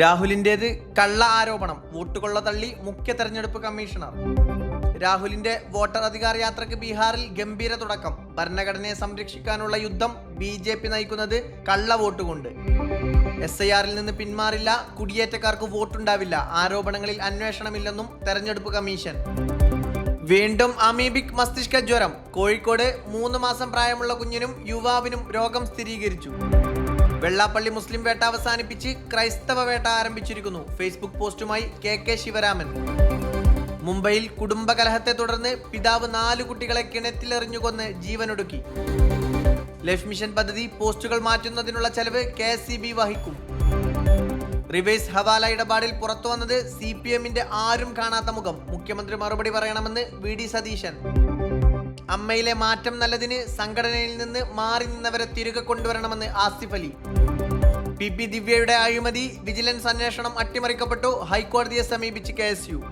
രാഹുലിന്റേത് കള്ള ആരോപണം. വോട്ടുകൊള്ള തള്ളി മുഖ്യ തെരഞ്ഞെടുപ്പ് കമ്മീഷണർ. രാഹുലിന്റെ വോട്ടർ അധികാർ യാത്രയ്ക്ക് ബീഹാറിൽ ഗംഭീര തുടക്കം. ഭരണഘടനയെ സംരക്ഷിക്കാനുള്ള യുദ്ധം ബി ജെ പി നയിക്കുന്നത് കള്ള വോട്ട് കൊണ്ട് എസ് ഐ ആറിൽ നിന്ന് പിന്മാറില്ല കുടിയേറ്റക്കാർക്ക് വോട്ടുണ്ടാവില്ല. ആരോപണങ്ങളിൽ അന്വേഷണമില്ലെന്നും തെരഞ്ഞെടുപ്പ് കമ്മീഷൻ. വീണ്ടും അമീബിക് മസ്തിഷ്ക ജ്വരം. കോഴിക്കോട് മൂന്ന് മാസം പ്രായമുള്ള കുഞ്ഞിനും യുവാവിനും രോഗം സ്ഥിരീകരിച്ചു. വെള്ളാപ്പള്ളി മുസ്ലിം വേട്ട അവസാനിപ്പിച്ച് ക്രൈസ്തവ വേട്ട ആരംഭിച്ചിരിക്കുന്നു. ഫേസ്ബുക്ക് പോസ്റ്റുമായി കെ കെ ശിവരാമൻ. മുംബൈയിൽ കുടുംബകലഹത്തെ തുടർന്ന് പിതാവ് നാല് കുട്ടികളെ കിണറ്റിലെറിഞ്ഞു കൊന്ന് ജീവനൊടുക്കി. ലൈഫ് മിഷൻ പദ്ധതി പോസ്റ്റുകൾ മാറ്റുന്നതിനുള്ള ചെലവ് കെ സി ബി വഹിക്കും. റിവേഴ്സ് ഹവാല ഇടപാടിൽ പുറത്തു വന്നത് സി പി എമ്മിന്റെ ആരും കാണാത്ത മുഖം. മുഖ്യമന്ത്രി മറുപടി പറയണമെന്ന് വി ഡി സതീശൻ. അമ്മയിലെ മാറ്റം നല്ലതിന് സംഘടനയിൽ നിന്ന് മാറി നിന്നവരെ തിരികെ കൊണ്ടുവരണമെന്ന് ആസിഫ് അലി. പി. ദിവ്യയുടെ അഴിമതി വിജിലൻസ് അന്വേഷണം അട്ടിമറിക്കപ്പെട്ടു. ഹൈക്കോടതിയെ സമീപിച്ച് കെ എസ് യു.